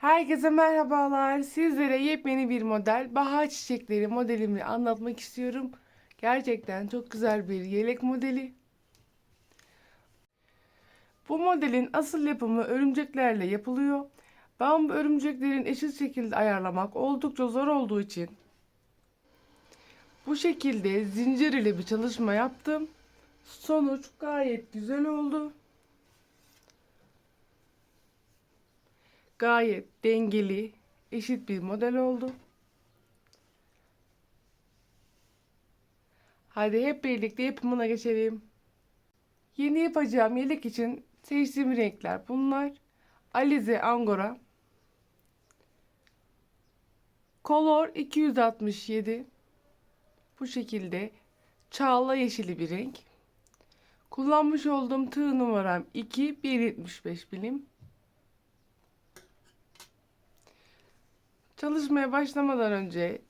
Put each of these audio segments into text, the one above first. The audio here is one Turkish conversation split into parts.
Herkese merhabalar. Sizlere yepyeni bir model bahar çiçekleri modelimi anlatmak istiyorum. Gerçekten çok güzel bir yelek modeli. Bu modelin asıl yapımı örümceklerle yapılıyor. Ben bu örümceklerin eşit şekilde ayarlamak oldukça zor olduğu için bu şekilde zincir ile bir çalışma yaptım. Sonuç gayet güzel oldu. Gayet dengeli, eşit bir model oldu. Hadi hep birlikte yapımına geçelim. Yeni yapacağım yelek için seçtiğim renkler bunlar. Alize Angora. Color 267. Bu şekilde çağla yeşili bir renk. Kullanmış olduğum tığ numaram 2 1.75 birim. Çalışmaya başlamadan önce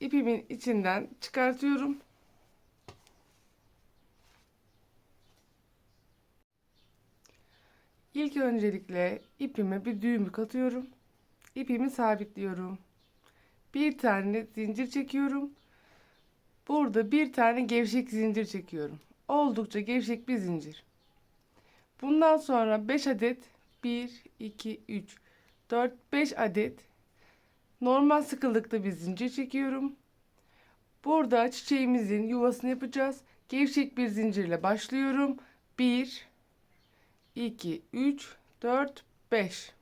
ipimin içinden çıkartıyorum. İlk öncelikle ipime bir düğümü katıyorum. İpimi sabitliyorum. Bir tane zincir çekiyorum. Burada bir tane gevşek zincir çekiyorum. Oldukça gevşek bir zincir. Bundan sonra 5 adet 1 2 3 4 5 adet normal sıkılıkta bir zincir çekiyorum. Burada çiçeğimizin yuvasını yapacağız. Gevşek bir zincirle başlıyorum. 1 2 3 4 5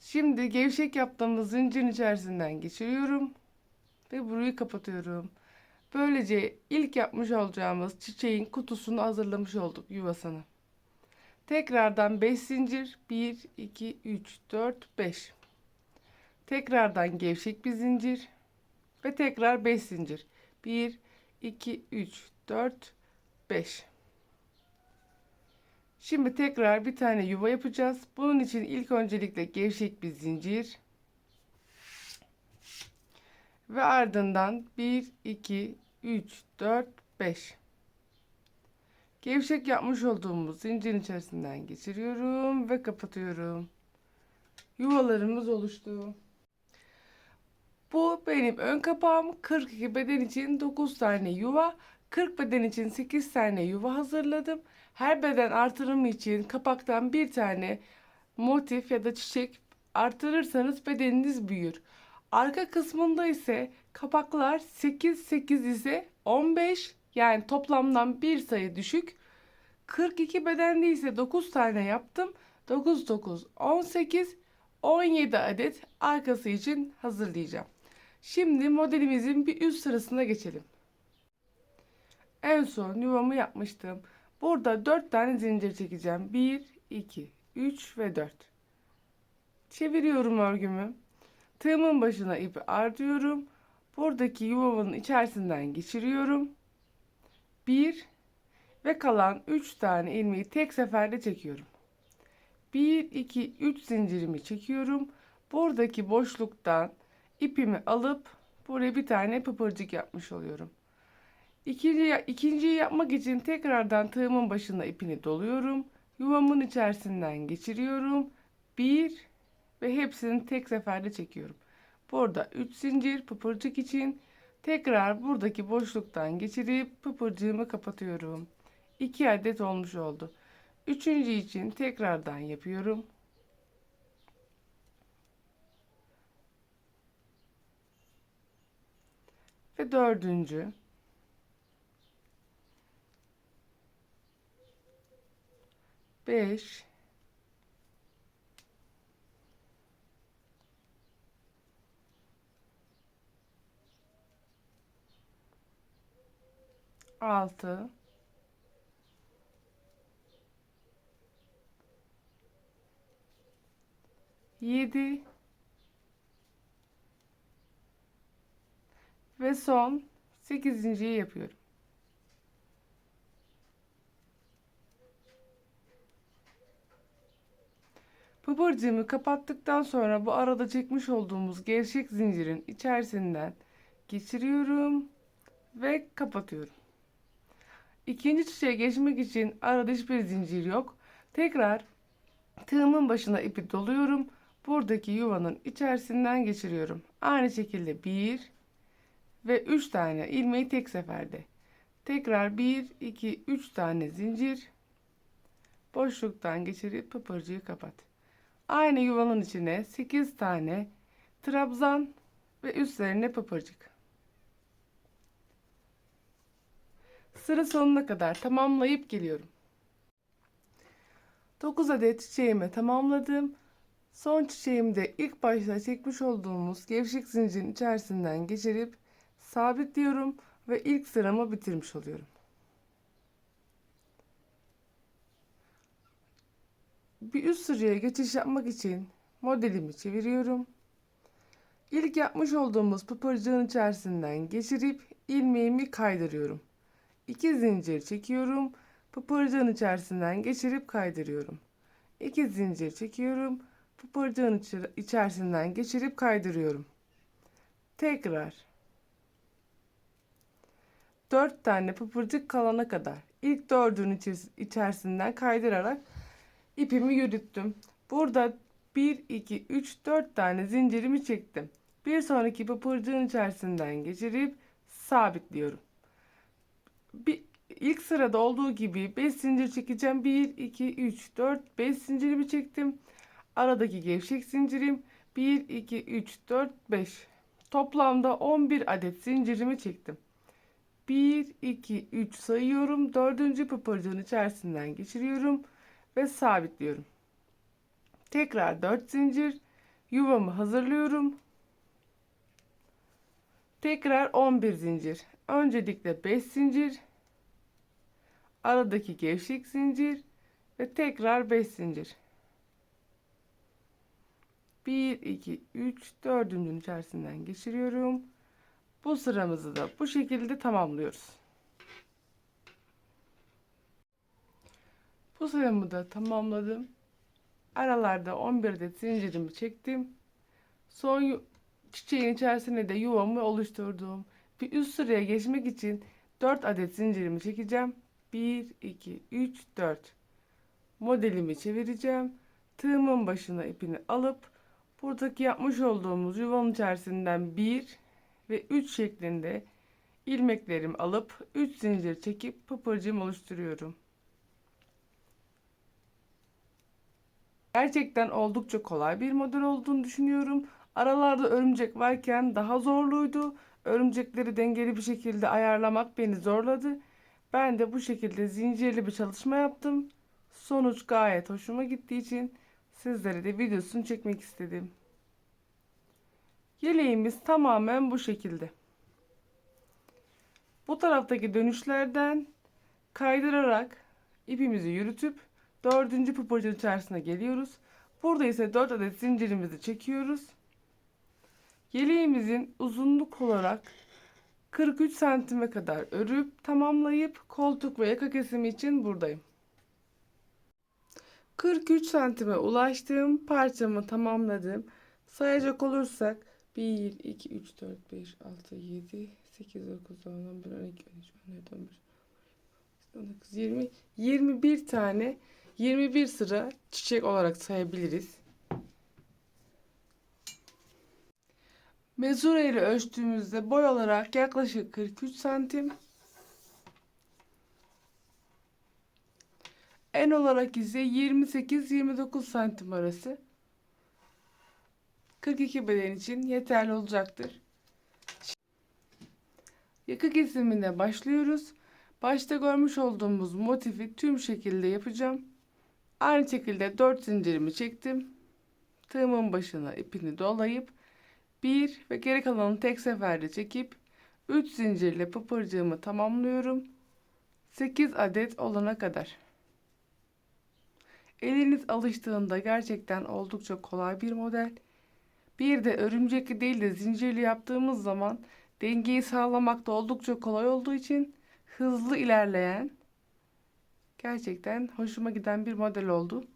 Şimdi gevşek yaptığımız zincirin içerisinden geçiriyorum ve burayı kapatıyorum. Böylece ilk yapmış olacağımız çiçeğin kutusunu hazırlamış olduk yuvasını. Tekrardan 5 zincir 1 2 3 4 5 Tekrardan gevşek bir zincir ve tekrar 5 zincir. 1 2 3 4 5 Şimdi tekrar bir tane yuva yapacağız. Bunun için ilk öncelikle gevşek bir zincir ve ardından 1 2 3 4 5 Gevşek yapmış olduğumuz zincirin içerisinden geçiriyorum ve kapatıyorum. Yuvalarımız oluştu. Bu benim ön kapağım. 42 beden için 9 tane yuva, 40 beden için 8 tane yuva hazırladım. Her beden artırımı için kapaktan bir tane motif ya da çiçek artırırsanız bedeniniz büyür. Arka kısmında ise kapaklar 8 8 ise 15 yani toplamdan bir sayı düşük. 42 bedende ise 9 tane yaptım. 9 9 18 17 adet arkası için hazırlayacağım. Şimdi modelimizin bir üst sırasına geçelim. En son yuvamı yapmıştım. Burada 4 tane zincir çekeceğim. 1, 2, 3 ve 4. Çeviriyorum örgümü. Tığımın başına ipi artıyorum. Buradaki yuvamın içerisinden geçiriyorum. 1 ve kalan 3 tane ilmeği tek seferde çekiyorum. 1, 2, 3 zincirimi çekiyorum. Buradaki boşluktan ipimi alıp buraya bir tane pıpırcık yapmış oluyorum. İkinci, ikinciyi yapmak için tekrardan tığımın başına ipini doluyorum. Yuvamın içerisinden geçiriyorum. Bir ve hepsini tek seferde çekiyorum. Burada 3 zincir pıpırcık için tekrar buradaki boşluktan geçirip pıpırcığımı kapatıyorum. 2 adet olmuş oldu. Üçüncü için tekrardan yapıyorum. Ve dördüncü. Beş. Altı. Yedi. Ve son 8.yi yapıyorum. Pıpırcığımı kapattıktan sonra bu arada çekmiş olduğumuz gevşek zincirin içerisinden geçiriyorum ve kapatıyorum. İkinci çiçeğe geçmek için arada hiçbir zincir yok. Tekrar Tığımın başına ipi doluyorum. Buradaki yuvanın içerisinden geçiriyorum. Aynı şekilde 1 ve 3 tane ilmeği tek seferde. Tekrar 1, 2, 3 tane zincir. Boşluktan geçirip pıpırcığı kapat. Aynı yuvanın içine 8 tane trabzan ve üstlerine pıpırcık. Sıra sonuna kadar tamamlayıp geliyorum. 9 adet çiçeğimi tamamladım. Son çiçeğimde ilk başta çekmiş olduğumuz gevşek zincirin içerisinden geçirip sabitliyorum ve ilk sıramı bitirmiş oluyorum. Bir üst sıraya geçiş yapmak için modelimi çeviriyorum. İlk yapmış olduğumuz pıpırcığın içerisinden geçirip ilmeğimi kaydırıyorum. 2 zincir çekiyorum. Pıpırcığın içerisinden geçirip kaydırıyorum. 2 zincir çekiyorum. Pıpırcığın içerisinden geçirip kaydırıyorum. Tekrar 4 tane pıpırcık kalana kadar ilk dördün içerisinden kaydırarak ipimi yürüttüm. Burada 1, 2, 3, 4 tane zincirimi çektim. Bir sonraki pıpırcığın içerisinden geçirip sabitliyorum. Bir, ilk sırada olduğu gibi 5 zincir çekeceğim. 1, 2, 3, 4, 5 zincirimi çektim. Aradaki gevşek zincirim 1, 2, 3, 4, 5. Toplamda 11 adet zincirimi çektim. 1, 2, 3 sayıyorum. Dördüncü pıpırcığın içerisinden geçiriyorum ve sabitliyorum. Tekrar 4 zincir yuvamı hazırlıyorum. Tekrar 11 zincir. Öncelikle 5 zincir. Aradaki gevşek zincir ve tekrar 5 zincir. 1 2 3 dördüncünün içerisinden geçiriyorum. Bu sıramızı da bu şekilde tamamlıyoruz. Bu sıramı da tamamladım. Aralarda 11 adet zincirimi çektim. Son çiçeğin içerisine de yuvamı oluşturdum. Bir üst sıraya geçmek için 4 adet zincirimi çekeceğim. 1, 2, 3, 4. Modelimi çevireceğim. Tığımın başına ipini alıp buradaki yapmış olduğumuz yuvanın içerisinden 1 ve 3 şeklinde ilmeklerimi alıp 3 zincir çekip pıpırcığım oluşturuyorum. Gerçekten oldukça kolay bir model olduğunu düşünüyorum. Aralarda örümcek varken daha zorluydu. Örümcekleri dengeli bir şekilde ayarlamak beni zorladı. Ben de bu şekilde zincirli bir çalışma yaptım. Sonuç gayet hoşuma gittiği için sizlere de videosunu çekmek istedim. Yeleğimiz tamamen bu şekilde. Bu taraftaki dönüşlerden kaydırarak ipimizi yürütüp dördüncü pıpırcığın içerisine geliyoruz. Burada ise 4 adet zincirimizi çekiyoruz. Yeleğimizin uzunluk olarak 43 santime kadar örüp tamamlayıp koltuk ve yaka kesimi için buradayım. 43 santime ulaştığım parçamı tamamladım. Sayacak olursak 1, 2, 3, 4, 5, 6, 7, 8, 9, 10, 11, 12, 13, 14, 15, 19, 20, 21 tane 21 sıra çiçek olarak sayabiliriz. Mezure ile ölçtüğümüzde boy olarak yaklaşık 43 santim. En olarak ise 28-29 santim arası. 42 beden için yeterli olacaktır. Yaka kesimine başlıyoruz. Başta görmüş olduğumuz motifi tüm şekilde yapacağım. Aynı şekilde 4 zincirimi çektim. Tığımın başına ipini dolayıp 1 ve geri kalanını tek seferde çekip 3 zincirle pıpırcığımı tamamlıyorum. 8 adet olana kadar. Eliniz alıştığında gerçekten oldukça kolay bir model. Bir de örümcekli değil de zincirli yaptığımız zaman dengeyi sağlamakta oldukça kolay olduğu için hızlı ilerleyen gerçekten hoşuma giden bir model oldu.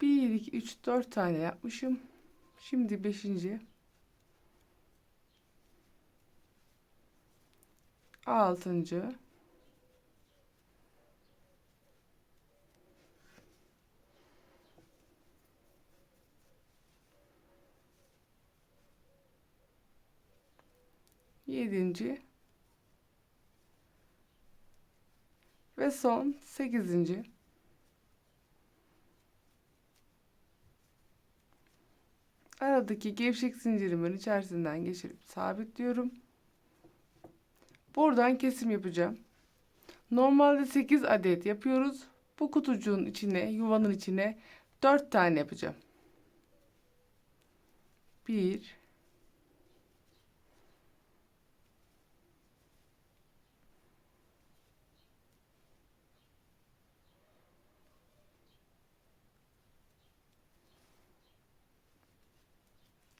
1, 2, 3, 4 tane yapmışım. Şimdi 5. Altıncı. Yedinci ve son sekizinci. Aradaki gevşek zincirimin içerisinden geçirip sabitliyorum. Buradan kesim yapacağım. Normalde 8 adet yapıyoruz. Bu kutucuğun içine, yuvanın içine 4 tane yapacağım. 1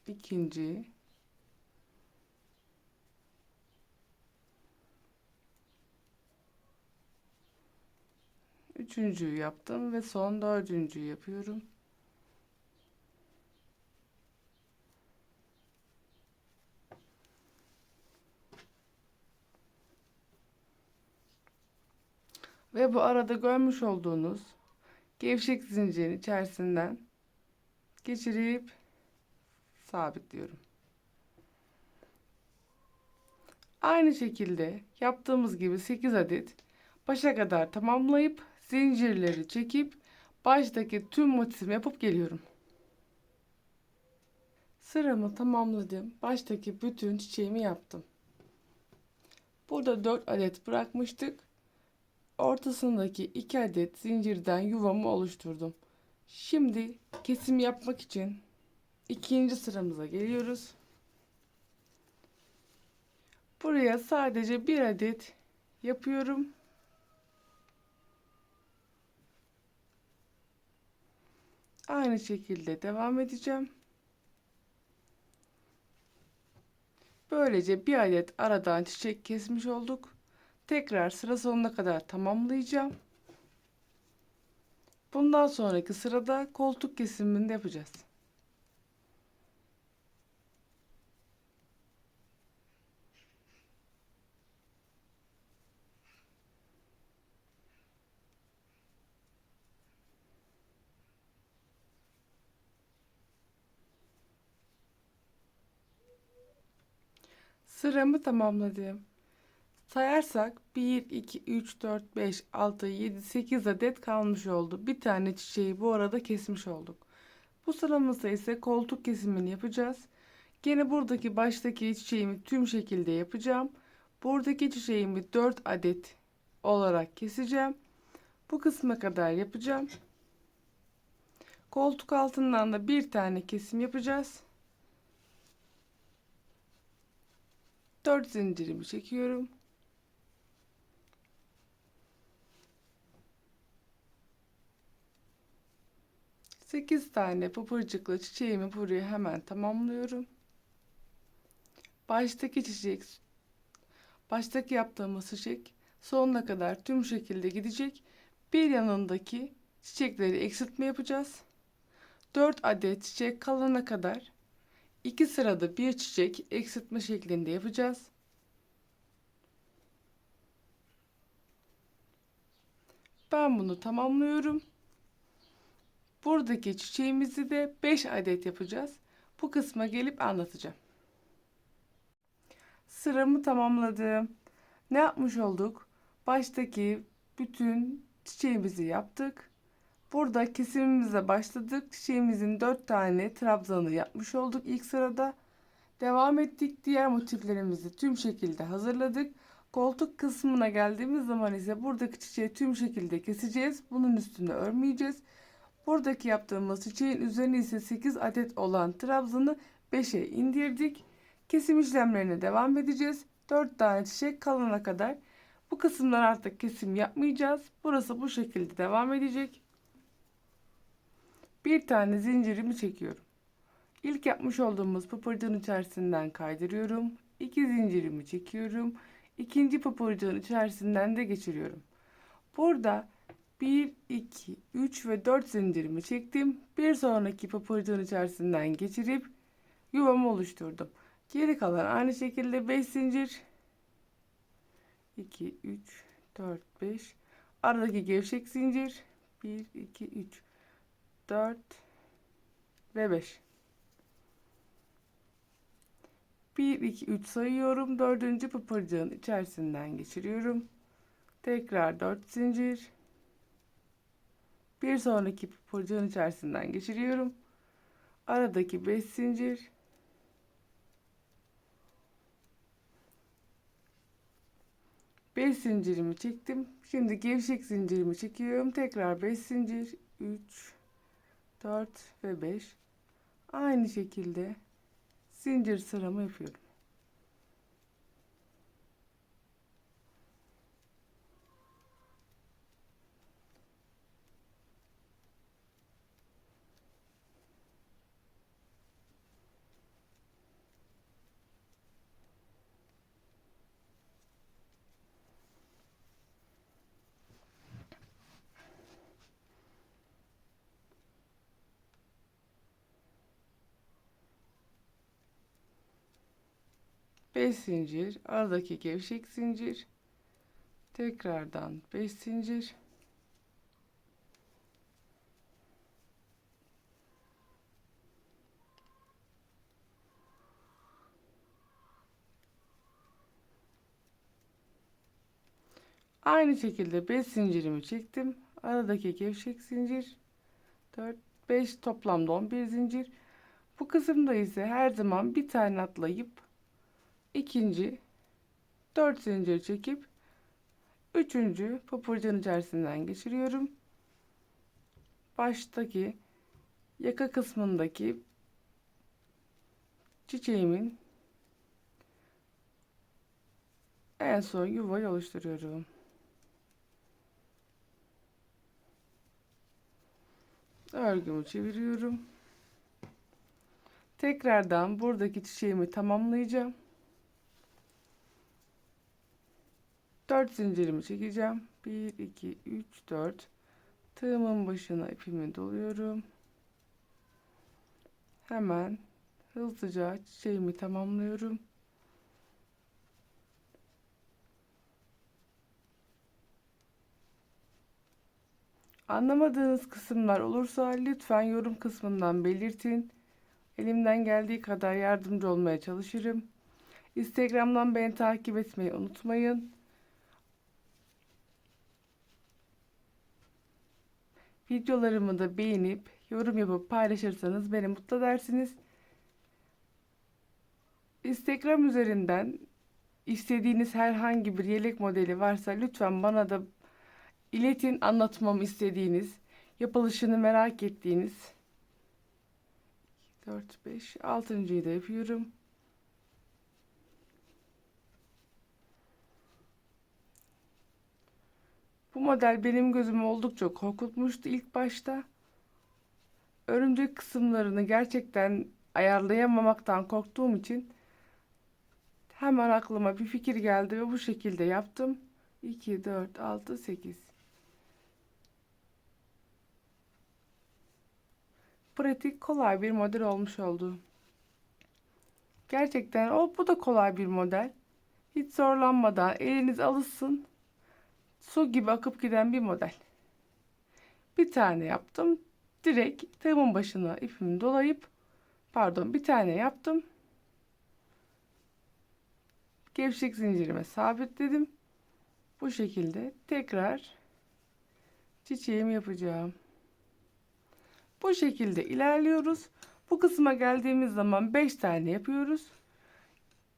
ikinci üçüncüyü yaptım ve son dördüncüyü yapıyorum. Ve bu arada görmüş olduğunuz gevşek zincirin içerisinden geçirip sabitliyorum. Aynı şekilde yaptığımız gibi 8 adet başa kadar tamamlayıp zincirleri çekip baştaki tüm motifimi yapıp geliyorum. Sıramı tamamladım. Baştaki bütün çiçeğimi yaptım. Burada 4 adet bırakmıştık. Ortasındaki 2 adet zincirden yuvamı oluşturdum. Şimdi kesim yapmak için ikinci sıramıza geliyoruz. Buraya sadece bir adet yapıyorum. Aynı şekilde devam edeceğim. Böylece bir adet aradan çiçek kesmiş olduk. Tekrar sıra sonuna kadar tamamlayacağım. Bundan sonraki sırada koltuk kesimini de yapacağız. Sıramı tamamladım. Sayarsak 1, 2, 3, 4, 5, 6, 7, 8 adet kalmış oldu. Bir tane çiçeği bu arada kesmiş olduk. Bu sıramızda ise koltuk kesimini yapacağız. Gene buradaki baştaki çiçeğimi tüm şekilde yapacağım. Buradaki çiçeğimi 4 adet olarak keseceğim. Bu kısma kadar yapacağım. Koltuk altından da bir tane kesim yapacağız. 4 zincirimi çekiyorum. Sekiz tane pıpırcıklı çiçeğimi buraya hemen tamamlıyorum. Baştaki çiçek, baştaki yaptığımız çiçek sonuna kadar tüm şekilde gidecek. Bir yanındaki çiçekleri eksiltme yapacağız. 4 adet çiçek kalana kadar iki sırada bir çiçek eksiltme şeklinde yapacağız. Ben bunu tamamlıyorum. Buradaki çiçeğimizi de 5 adet yapacağız. Bu kısma gelip anlatacağım. Sıramı tamamladım. Ne yapmış olduk? Baştaki bütün çiçeğimizi yaptık. Burada kesimimize başladık. Çiçeğimizin 4 tane trabzanı yapmış olduk ilk sırada. Devam ettik. Diğer motiflerimizi tüm şekilde hazırladık. Koltuk kısmına geldiğimiz zaman ise buradaki çiçeği tüm şekilde keseceğiz. Bunun üstünde örmeyeceğiz. Buradaki yaptığımız çiçeğin üzerine ise 8 adet olan trabzanı 5'e indirdik. Kesim işlemlerine devam edeceğiz. 4 tane çiçek kalana kadar. Bu kısımdan artık kesim yapmayacağız. Burası bu şekilde devam edecek. Bir tane zincirimi çekiyorum. İlk yapmış olduğumuz pıpırdığın içerisinden kaydırıyorum. 2 zincirimi çekiyorum. İkinci pıpırdığın içerisinden de geçiriyorum. Burada 1, 2, 3 ve 4 zincirimi çektim. Bir sonraki papırcığın içerisinden geçirip yuvamı oluşturdum. Geri kalan aynı şekilde 5 zincir. 2, 3, 4, 5. Aradaki gevşek zincir. 1, 2, 3, 4 ve 5. 1, 2, 3 sayıyorum. Dördüncü pıpırcığın içerisinden geçiriyorum. Tekrar 4 zincir. Bir sonraki pıpırcığın içerisinden geçiriyorum. Aradaki 5 zincir. Beş zincirimi çektim. Şimdi gevşek zincirimi çekiyorum. Tekrar 5 zincir. 3 4 ve 5. Aynı şekilde zincir sıramı yapıyorum. Beş zincir, aradaki gevşek zincir, tekrardan 5 zincir. Aynı şekilde 5 zincirimi çektim. Aradaki gevşek zincir 4 5 toplamda 11 zincir. Bu kısımda ise her zaman bir tane atlayıp ikinci 4 zincir çekip üçüncü pıpırcığın içerisinden geçiriyorum. Baştaki yaka kısmındaki çiçeğimin en son yuvayı oluşturuyorum. Örgümü çeviriyorum. Tekrardan buradaki çiçeğimi tamamlayacağım. 4 zincirimi çekeceğim. 1 2 3 4 tığımın başına ipimi doluyorum. Hemen hızlıca çiçeğimi tamamlıyorum. Anlamadığınız kısımlar olursa lütfen yorum kısmından belirtin. Elimden geldiği kadar yardımcı olmaya çalışırım. Instagram'dan beni takip etmeyi unutmayın. Videolarımı da beğenip yorum yapıp paylaşırsanız beni mutlu edersiniz. Instagram üzerinden istediğiniz herhangi bir yelek modeli varsa lütfen bana da iletin anlatmamı istediğiniz, yapılışını merak ettiğiniz 4 5 6.'yı da yapıyorum. Bu model benim gözümü oldukça korkutmuştu ilk başta. Örümcek kısımlarını gerçekten ayarlayamamaktan korktuğum için hemen aklıma bir fikir geldi ve bu şekilde yaptım. 2, 4, 6, 8. Pratik kolay bir model olmuş oldu. Gerçekten o bu da kolay bir model. Hiç zorlanmadan eliniz alışsın su gibi akıp giden bir model. Bir tane yaptım. Direkt tığımın başına ipimi dolayıp pardon bir tane yaptım. Gevşek zincirime sabitledim. Bu şekilde tekrar çiçeğimi yapacağım. Bu şekilde ilerliyoruz. Bu kısma geldiğimiz zaman 5 tane yapıyoruz.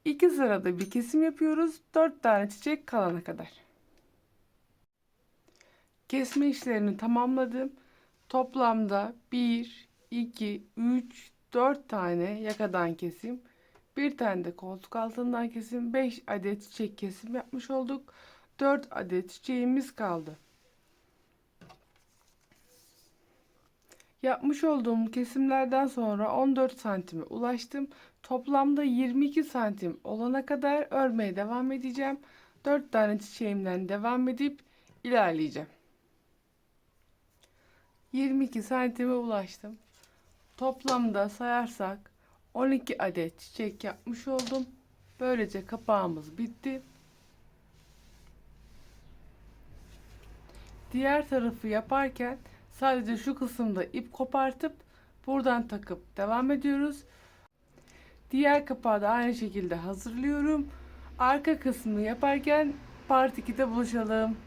2 sırada bir kesim yapıyoruz. 4 tane çiçek kalana kadar. Kesme işlerini tamamladım. Toplamda 1, 2, 3, 4 tane yakadan kesim. Bir tane de koltuk altından kesim. 5 adet çiçek kesim yapmış olduk. 4 adet çiçeğimiz kaldı. Yapmış olduğum kesimlerden sonra 14 santime ulaştım. Toplamda 22 santim olana kadar örmeye devam edeceğim. 4 tane çiçeğimden devam edip ilerleyeceğim. 22 santime ulaştım. Toplamda sayarsak 12 adet çiçek yapmış oldum. Böylece kapağımız bitti. Diğer tarafı yaparken sadece şu kısımda ip kopartıp buradan takıp devam ediyoruz. Diğer kapağı da aynı şekilde hazırlıyorum. Arka kısmını yaparken part 2'de buluşalım.